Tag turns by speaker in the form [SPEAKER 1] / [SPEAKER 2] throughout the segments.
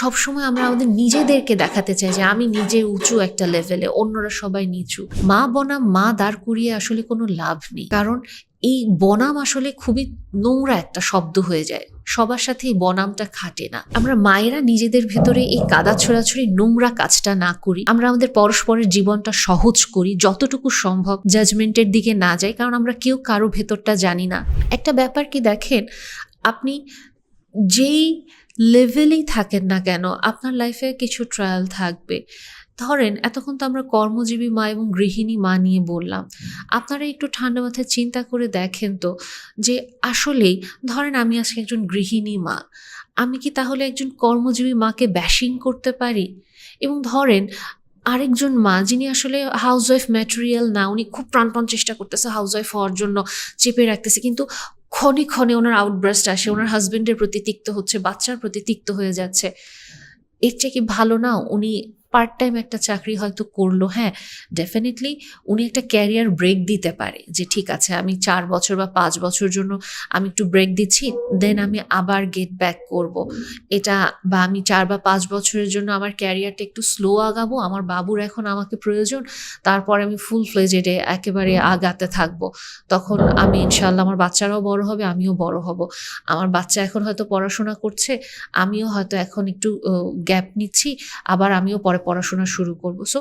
[SPEAKER 1] সবসময় আমরা আমাদের নিজেদেরকে দেখাতে চাই যে আমি নিজে উঁচু একটা লেভেলে অন্যরা সবাই নিচু। মা বনাম, মা দাঁড় করিয়ে আসলে কোনো লাভ নেই। কারণ এই বনাম আসলে খুবই নোংরা একটা শব্দ হয়ে যায়। সবার সাথে এই বনামটা খাটে না। আমরা মায়েরা নিজেদের ভেতরে এই কাদা ছোড়াছড়ি, নোংরা কাজটা না করি। আমরা আমাদের পরস্পরের জীবনটা সহজ করি, যতটুকু সম্ভব জাজমেন্টের দিকে না যাই। কারণ আমরা কেউ কারও ভেতরটা জানি না। একটা ব্যাপার কি দেখেন, আপনি যেই লেভেলেই থাকেন না কেন, আপনার লাইফে কিছু ট্রায়াল থাকবে। ধরেন, এতক্ষণ তো আমরা কর্মজীবী মা এবং গৃহিণী মা নিয়ে বললাম। আপনারা একটু ঠান্ডা মাথায় চিন্তা করে দেখেন তো যে আসলেই, ধরেন আমি আজকে একজন গৃহিণী মা, আমি কি তাহলে একজন কর্মজীবী মাকে ব্যাশিং করতে পারি? এবং ধরেন, আরেকজন মা যিনি আসলে হাউস ওয়াইফ ম্যাটেরিয়াল না, উনি খুব প্রাণপণ চেষ্টা করতেছে হাউস ওয়াইফ হওয়ার জন্য, চেপে রাখতেছে। কিন্তু ক্ষণে ক্ষণে ওনার আউটব্রাস্ট আসে, ওনার হাজবেন্ডের প্রতি তিক্ত হচ্ছে, বাচ্চার প্রতি তিক্ত হয়ে যাচ্ছে। এর চেয়ে কি ভালো না? উনি পার্ট টাইম একটা চাকরি হয়তো করল হ্যাঁ ডেফিনেটলি উনি একটা ক্যারিয়ার ব্রেক দিতে পারে যে ঠিক আছে আমি চার বছর বা পাঁচ বছর জন্য আমি একটু ব্রেক দিচ্ছি দেন আমি আবার গেট ব্যাক করব। এটা বা আমি চার বা পাঁচ বছরের জন্য আমার ক্যারিয়ারটা একটু স্লো আগাবো আমার বাবুর এখন আমাকে প্রয়োজন তারপর আমি ফুল ফ্লেজেডে একেবারে আগাতে থাকব। তখন আমি ইনশাল্লাহ আমার বাচ্চারাও বড় হবে আমিও বড় হব। আমার বাচ্চা এখন হয়তো পড়াশোনা করছে আমিও হয়তো এখন একটু গ্যাপ নিচ্ছি আবার আমিও পরে পড়াশোনা শুরু করব। সো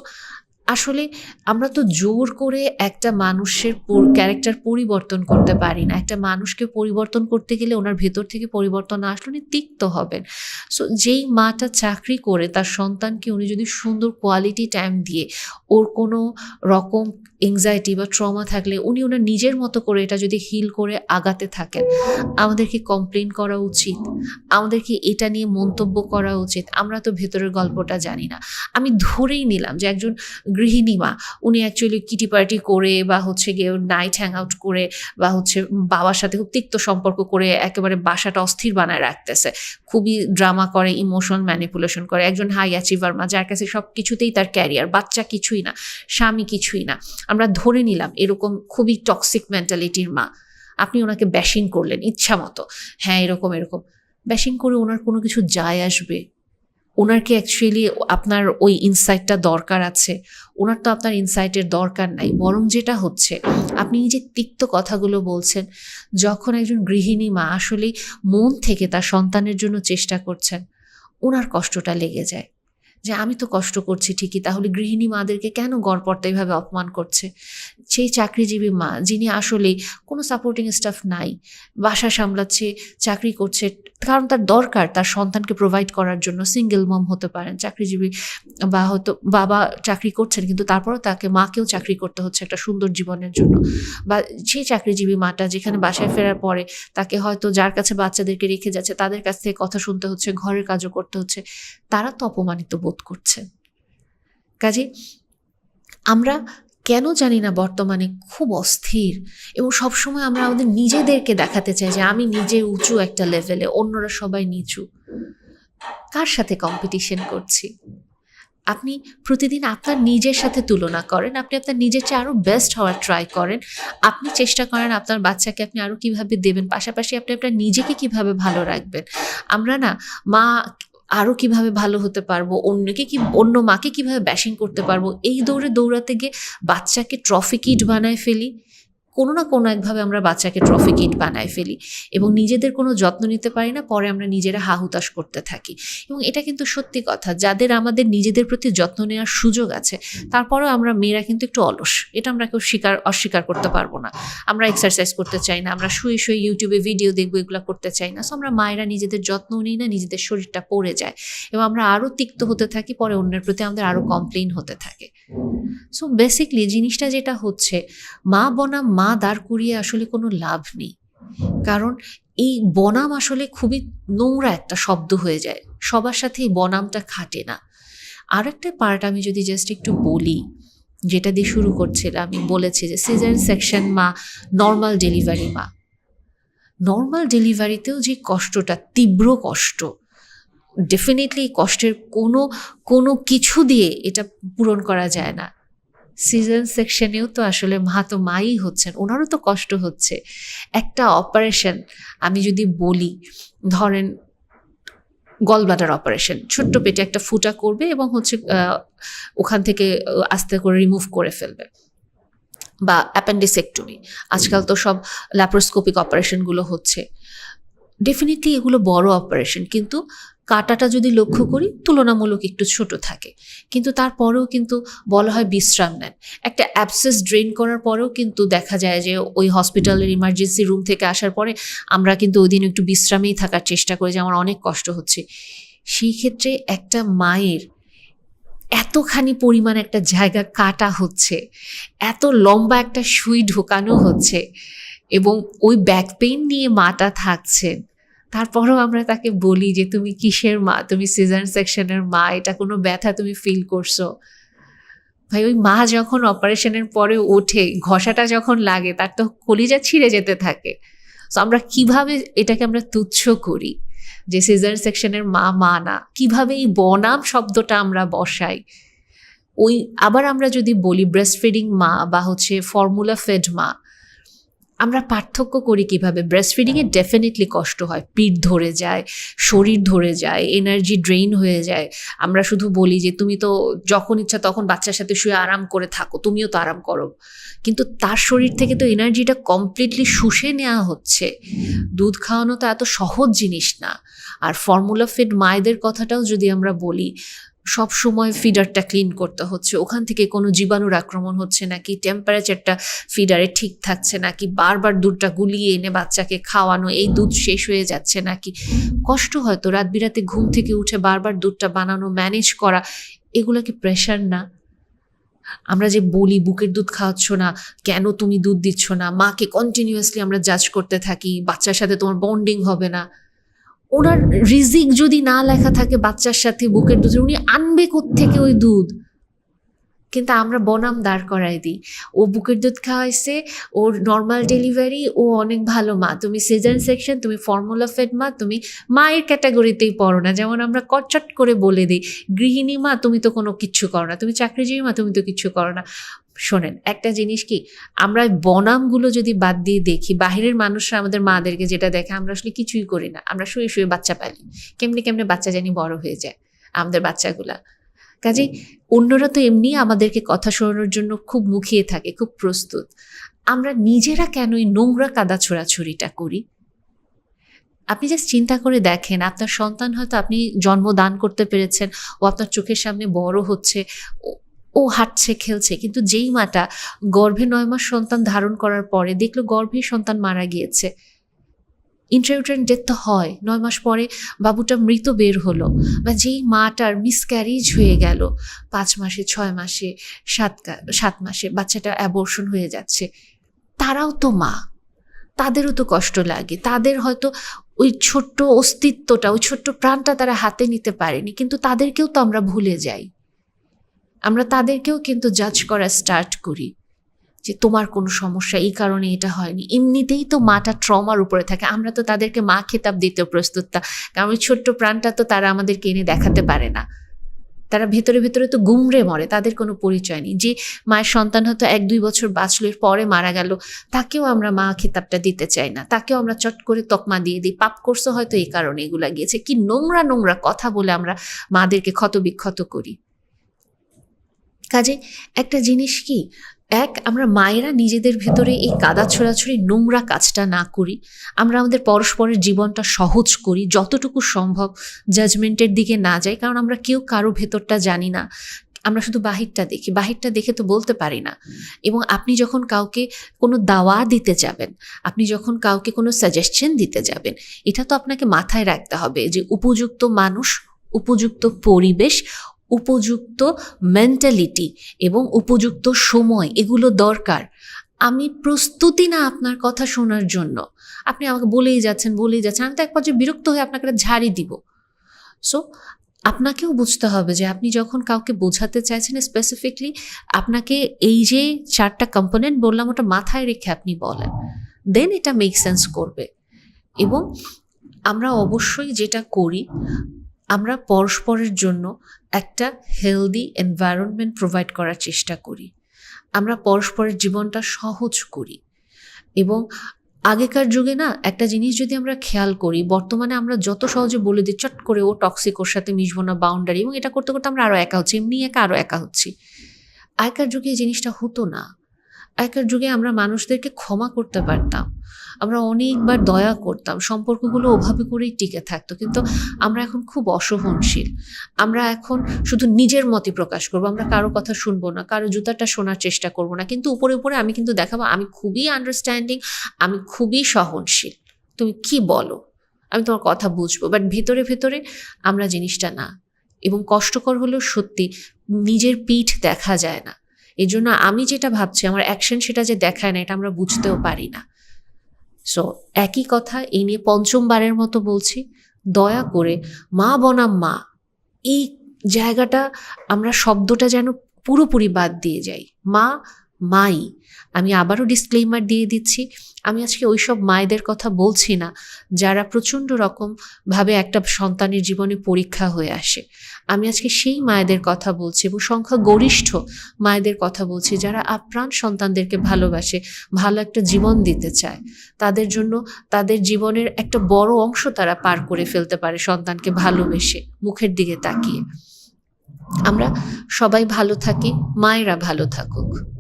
[SPEAKER 1] আসলে আমরা তো জোর করে একটা মানুষের ক্যারেক্টার পরিবর্তন করতে পারি না। একটা মানুষকে পরিবর্তন করতে গেলে ওনার ভেতর থেকে পরিবর্তন আসলে উনি তিক্ত হবেন। সো যেই মাটা চাকরি করে, তার সন্তানকে উনি যদি সুন্দর কোয়ালিটি টাইম দিয়ে, ওর কোনো রকম এংজাইটি বা ট্রমা থাকলে উনি ওনার নিজের মতো করে এটা যদি হিল করে আগাতে থাকেন। আমাদেরকে কমপ্লেন করা উচিত। আমাদেরকে এটা নিয়ে মন্তব্য করা উচিত। আমরা তো ভেতরের গল্পটা জানি না। আমি ধরেই নিলাম যে একজন গৃহিণী মা। উনি অ্যাকচুয়ালি কিটি পার্টি করে বা হচ্ছে গিয়ে নাইট হ্যাং আউট করে বা হচ্ছে বাবার সাথে খুব তিক্ত সম্পর্ক করে একেবারে বাসাটা অস্থির বানায় রাখতেছে। খুবই ড্রামা করে ইমোশন ম্যানিপুলেশন করে। একজন হাই অ্যাচিভার মা, যার কাছে সব কিছুতেই তার ক্যারিয়ার বাচ্চা কিছুই না, স্বামী কিছুই না। আমরা ধরে নিলাম এরকম খুবই টক্সিক মেন্টালিটির মা। আপনি ওনাকে ব্যাশিং করলেন ইচ্ছা মতো হ্যাঁ এরকম এরকম। ব্যাশিং করে ওনার কোনো কিছু যায় আসবে? ওনার কি অ্যাকচুয়ালি আপনার ওই ইনসাইটটা দরকার আছে? ওনার তো আপনার ইনসাইটের দরকার নাই। বরং যেটা হচ্ছে, আপনি যে তিক্ত কথাগুলো বলছেন, যখন একজন গৃহিণী মা আসলে মন থেকে তার সন্তানের জন্য চেষ্টা করছেন, ওনার কষ্টটা লেগে যায়। যে আমি তো কষ্ট করছি ঠিকই, তাহলে গৃহিণী মাদেরকে কেন গড়পড়তা এইভাবে অপমান করছে? সেই চাকরিজীবী মা, যিনি আসলে কোনো সাপোর্টিং স্টাফ নাই, বাসা সামলাচ্ছে, চাকরি করছে, কারণ তার দরকার তার সন্তানকে প্রোভাইড করার জন্য সিঙ্গেল মম হতে পারেন, চাকরিজীবী বা হয়তো বাবা চাকরি করছেন, কিন্তু তারপরও তাকে মাকেও চাকরি করতে হচ্ছে একটা সুন্দর জীবনের জন্য। বা সেই চাকরিজীবী মাটা যেখানে বাসায় ফেরার পরে তাকে হয়তো যার কাছে বাচ্চাদেরকে রেখে যাচ্ছে, তাদের কাছ থেকে কথা শুনতে হচ্ছে, ঘরের কাজও করতে হচ্ছে, তারা তো অপমানিত বোধ করছে। কাজে আমরা কেন জানি না বর্তমানে খুব অস্থির এবং সবসময় আমরা আমাদের নিজেদেরকে দেখাতে চাই যে আমি নিজে উঁচু একটা লেভেলে অন্যরা সবাই নিচু। কার সাথে কম্পিটিশন করছি? আপনি প্রতিদিন আপনার নিজের সাথে তুলনা করেন, আপনি আপনার নিজের চেয়ে আরও বেস্ট হওয়ার ট্রাই করেন, আপনি চেষ্টা করেন আপনার বাচ্চাকে আপনি আরও কীভাবে দেবেন, পাশাপাশি আপনি আপনার নিজেকে কীভাবে ভালো রাখবেন। আমরা না মা আরও কীভাবে ভালো হতে পারব, অন্যকে কি, অন্য মাকে কীভাবে ব্যাশিং করতে পারব, এই দৌড়ে দৌড়াতে গিয়ে বাচ্চাকে ট্রফি কিট বানায় ফেলি। কোনো না কোনো একভাবে আমরা বাচ্চাকে ট্রফি কিট বানায় ফেলি এবং নিজেদের কোনো যত্ন নিতে পারি না, পরে আমরা নিজেরা হাহুতাশ করতে থাকি। এবং এটা কিন্তু সত্যি কথা, যাদের আমাদের নিজেদের প্রতি যত্ন নেওয়ার সুযোগ আছে, তারপরেও আমরা মেয়েরা কিন্তু একটু অলস। এটা আমরা কেউ স্বীকার, অস্বীকার করতে পারব না। আমরা এক্সারসাইজ করতে চাই না, আমরা শুয়ে শুয়ে ইউটিউবে ভিডিও দেখব, এগুলো করতে চাই না। সো আমরা মায়েরা নিজেদের যত্ন নিই না, নিজেদের শরীরটা পড়ে যায়। এবং আমরা আরও তিক্ত হতে থাকি, পরে অন্যের প্রতি আমাদের আরও কমপ্লেন হতে থাকে। সো বেসিকলি জিনিসটা যেটা হচ্ছে, মা বনাম মা দাঁড় করিয়ে আসলে কোনো লাভ নেই। কারণ এই বনাম আসলে খুবই নোংরা একটা শব্দ হয়ে যায়। সবার সাথে এই বনামটা খাটে না। আর একটা পার্ট আমি যদি জাস্ট একটু বলি, যেটা দিয়ে শুরু করছিলাম, আমি বলেছি যে সিজার সেকশন মা নর্মাল ডেলিভারি মা। নর্মাল ডেলিভারিতেও যে কষ্টটা, তীব্র কষ্ট ডেফিনেটলি কষ্টের কোনো কোনো কিছু দিয়ে এটা পূরণ করা যায় না। সিজন সেকশনেও তো আসলে মা তো মাই হচ্ছেন, ওনারও তো কষ্ট হচ্ছে। একটা অপারেশন আমি যদি বলি, ধরেন গলব্লাডার অপারেশন ছোট্ট পেটে একটা ফুটা করবে এবং হচ্ছে ওখান থেকে আস্তে করে রিমুভ করে ফেলবে। বা অ্যাপেন্ডিসেক্টমি আজকাল তো সব ল্যাপ্রোস্কোপিক অপারেশনগুলো হচ্ছে। ডেফিনেটলি এগুলো বড় অপারেশন কিন্তু কাটাটা যদি লক্ষ্য করি, তুলনামূলক একটু ছোট থাকে। কিন্তু তারপরেও কিন্তু বলা হয় বিশ্রাম নেন। একটা অ্যাবসেস ড্রেন করার পরেও কিন্তু দেখা যায় যে, ওই হসপিটালের ইমার্জেন্সি রুম থেকে আসার পরে আমরা কিন্তু ওই দিন একটু বিশ্রামেই থাকার চেষ্টা করি, যে আমার অনেক কষ্ট হচ্ছে। সেই ক্ষেত্রে একটা মায়ের এতখানি পরিমাণ একটা জায়গা কাটা হচ্ছে, এত লম্বা একটা সুই ঢোকানো হচ্ছে, এবং ওই ব্যাক পেইন নিয়ে মাটা থাকছেন তারপরেও আমরা তাকে বলি যে, তুমি কিসের মা? তুমি সিজার সেকশনের মা? এটা কোনো ব্যথা তুমি ফিল করছ? ভাই, ওই মা যখন অপারেশনের পরে ওঠে, ঘষাটা যখন লাগে, তার তো কলিজা ছিঁড়ে যেতে থাকে। তো আমরা কীভাবে এটাকে আমরা তুচ্ছ করি? যে, সিজার সেকশনের মা মা না। কীভাবে এই বনাম শব্দটা আমরা বসাই? ওই, আবার আমরা যদি বলি ব্রেস্ট ফিডিং মা বা হচ্ছে ফর্মুলা ফেড মা আমরা পার্থক্য করি কীভাবে? ব্রেস্ট ফিডিংয়ে ডেফিনেটলি কষ্ট হয়। পিঠ ধরে যায়, শরীর ধরে যায় এনার্জি ড্রেইন হয়ে যায়। আমরা শুধু বলি যে, তুমি তো যখন ইচ্ছা তখন বাচ্চার সাথে শুয়ে আরাম করে থাকো, তুমিও তো আরাম করো। কিন্তু তার শরীর থেকে তো এনার্জিটা কমপ্লিটলি শুষে নেওয়া হচ্ছে। দুধ খাওয়ানো তো এত সহজ জিনিস না। আর ফর্মুলা ফিড মায়েদের কথাটাও যদি আমরা বলি সব সময় ফিডারটা ক্লিন করতে হচ্ছে। ওখান থেকে কোনো জীবাণুর আক্রমণ হচ্ছে নাকি টেম্পারেচারটা ফিডারে ঠিক থাকছে নাকি বারবার দুধটা গুলিয়ে এনে বাচ্চাকে খাওয়ানো, এই দুধ শেষ হয়ে যাচ্ছে নাকি কষ্ট হয়তো রাত বিরাতে ঘুম থেকে উঠে বারবার দুধটা বানানো ম্যানেজ করা, এগুলো কি প্রেশার না? আমরা যে বলি বুকের দুধ খাওয়াচ্ছ না, কেন তুমি দুধ দিচ্ছ না? মাকে কন্টিনিউয়াসলি আমরা জাজ করতে থাকি, বাচ্চার সাথে তোমার বন্ডিং হবে না। ওনার রিজিক যদি না লেখা থাকে বাচ্চার সাথে, বুকের দুধ, উনি আনবে থেকে ওই দুধ? কিন্তু আমরা বনাম দাঁড় করাই দিই। ও বুকের দুধ খাওয়াইছে, ওর নর্মাল ডেলিভারি ও অনেক ভালো মা। তুমি সিজন সেকশন তুমি ফর্মুলা ফেড মা, তুমি মায়ের ক্যাটাগরিতেই পড়ো না। যেমন আমরা কচট করে বলে দিই, গৃহিণী মা, তুমি তো কোনো কিচ্ছু করো না। তুমি চাকরিজীবী মা, তুমি তো কিচ্ছু করো না। শোনেন, একটা জিনিস কি, আমরা বনামগুলো যদি বাদ দিয়ে দেখি, বাহিরের মানুষরা আমাদের মাদেরকে যেটা দেখে, আমরা আসলে কিছুই করি না, আমরা শুয়ে শুয়ে বাচ্চা পালি, কেমনি কেমনে বাচ্চা জানি বড় হয়ে যায় আমাদের বাচ্চাগুলা। কাজে অন্যরা তো এমনি আমাদেরকে কথা শোনানোর জন্য খুব মুখিয়ে থাকে, খুব প্রস্তুত। আমরা নিজেরা কেন এই নোংরা কাদা ছোড়াছুরিটা করি? আপনি জাস্ট চিন্তা করে দেখেন, আপনার সন্তান হয়তো আপনি জন্মদান করতে পেরেছেন, ও আপনার চোখের সামনে বড় হচ্ছে ও- হাঁটছে, খেলছে। কিন্তু যেই মাটা গর্ভে নয় মাস সন্তান ধারণ করার পরে দেখল গর্ভে সন্তান মারা গিয়েছে। ইন্ট্রাউটারাইন ডেথ তো হয়। নয় মাস পরে বাবুটা মৃত বের হলো। বা যেই মাটার মিসক্যারিজ হয়ে গেল, পাঁচ মাসে, ছয় মাসে, সাত সাত মাসে বাচ্চাটা অ্যাবর্শন হয়ে যাচ্ছে। তারাও তো মা। তাদেরও তো কষ্ট লাগে। তাদের হয়তো ওই ছোট্ট অস্তিত্বটা, ওই ছোট্ট প্রাণটা তারা হাতে নিতে পারেনি। কিন্তু তাদেরকেও তো আমরা ভুলে যাই। আমরা তাদেরকেও কিন্তু জাজ করা স্টার্ট করি যে তোমার কোনো সমস্যা, এই কারণে এটা হয়নি। এমনিতেই তো মাটা ট্রমার উপরে থাকে। আমরা তো তাদেরকে মা খেতাব দিতে প্রস্তুত তা কারণ ছোট্ট প্রাণটা তো তারা আমাদেরকে এনে দেখাতে পারে না। তারা ভেতরে ভেতরে তো গুমড়ে মরে, তাদের কোনো পরিচয় নেই। যে মায়ের সন্তান হয়তো এক দুই বছর বাঁচলো পরে মারা গেল, তাকেও আমরা মা খেতাবটা দিতে চাই না। তাকেও আমরা চট করে তকমা দিয়ে দিই। পাপ করছ হয়তো এই কারণে এগুলা গিয়েছে। কি নোংরা নোংরা কথা বলে আমরা মাদেরকে ক্ষত বিক্ষত করি। কাজে একটা জিনিস কি, এক আমরা মায়েরা নিজেদের ভেতরে এই কাদা ছোড়াছড়ি নোংরা কাজটা না করি, আমরা আমাদের পরস্পরের জীবনটা সহজ করি, যতটুকু সম্ভব জাজমেন্টের দিকে না যাই, কারণ আমরা কেউ কারও ভেতরটা জানি না। আমরা শুধু বাহিরটা দেখি, বাহিরটা দেখে তো বলতে পারি না। এবং আপনি যখন কাউকে কোনো দাওয়া দিতে যাবেন, আপনি যখন কাউকে কোনো সাজেশন দিতে যাবেন, এটা তো আপনাকে মাথায় রাখতে হবে যে উপযুক্ত মানুষ, উপযুক্ত পরিবেশ উপযুক্ত মেন্টালিটি এবং উপযুক্ত সময়, এগুলো দরকার। আমি প্রস্তুতি না আপনার কথা শোনার জন্য। আপনি আমাকে বলেই যাচ্ছেন বলেই যাচ্ছেন, আমি তো এক পর্যায়ে বিরক্ত হয়ে আপনাকে একটা ঝাড়ি দিব। সো আপনাকেও বুঝতে হবে যে আপনি যখন কাউকে বোঝাতে চাইছেন স্পেসিফিকলি আপনাকে এই যে চারটা কম্পোনেন্ট বললাম, ওটা মাথায় রেখে আপনি বলেন। দেন এটা মেক সেন্স করবে। এবং আমরা অবশ্যই যেটা করি আমরা পরস্পরের জন্য একটা হেলদি এনভায়রনমেন্ট প্রোভাইড করার চেষ্টা করি। আমরা পরস্পরের জীবনটা সহজ করি। এবং আগেকার যুগে না, একটা জিনিস যদি আমরা খেয়াল করি, বর্তমানে আমরা যত সহজে বলে দিই, চট করে ও টক্সিক ওর সাথে মিশবো না বাউন্ডারি এবং এটা করতে করতে আমরা আরও একা হচ্ছি, এমনি একা আরও একা হচ্ছি। আগেকার যুগে এই জিনিসটা হতো না। আগেকার যুগে আমরা মানুষদেরকে ক্ষমা করতে পারতাম। আমরা অনেকবার দয়া করতাম। সম্পর্কগুলো ওভাবে করেই টিকে থাকতো। কিন্তু আমরা এখন খুব অসহনশীল। আমরা এখন শুধু নিজের মতই প্রকাশ করব। আমরা কারও কথা শুনব না, কারও জুতাটা শোনার চেষ্টা করব না। কিন্তু উপরে উপরে আমি কিন্তু দেখাবো, আমি খুবই আন্ডারস্ট্যান্ডিং আমি খুবই সহনশীল। তুমি কি বলো? আমি তোমার কথা বুঝব। বাট ভেতরে ভেতরে আমরা জিনিসটা না। এবং কষ্টকর হলেও সত্যি নিজের পিঠ দেখা যায় না। এই জন্য আমি যেটা ভাবছি, আমার অ্যাকশন সেটা যে দেখায় না, এটা আমরা বুঝতেও পারি না। সো একই কথা, এই নিয়ে পঞ্চমবারের মতো বলছি, দয়া করে মা বনাম মা, এই জায়গাটা আমরা শব্দটা যেন পুরোপুরি বাদ দিয়ে যাই। মা মাই, আমি আবারও ডিসক্লেইমার দিয়ে দিচ্ছি, আমি আজকে ওইসব মায়েদের কথা বলছি না, যারা প্রচণ্ড রকম ভাবে একটা সন্তানের জীবনে পরীক্ষা হয়ে আসে। আমি আজকে সেই মায়েদের কথা বলছি এবং সংখ্যা গরিষ্ঠ মায়েদের কথা বলছি যারা আপ্রাণ সন্তানদেরকে ভালোবাসে, ভালো একটা জীবন দিতে চায়। তাদের জন্য তাদের জীবনের একটা বড় অংশ তারা পার করে ফেলতে পারে সন্তানকে ভালোবেসে, মুখের দিকে তাকিয়ে। আমরা সবাই ভালো থাকি, মায়েরা ভালো থাকুক।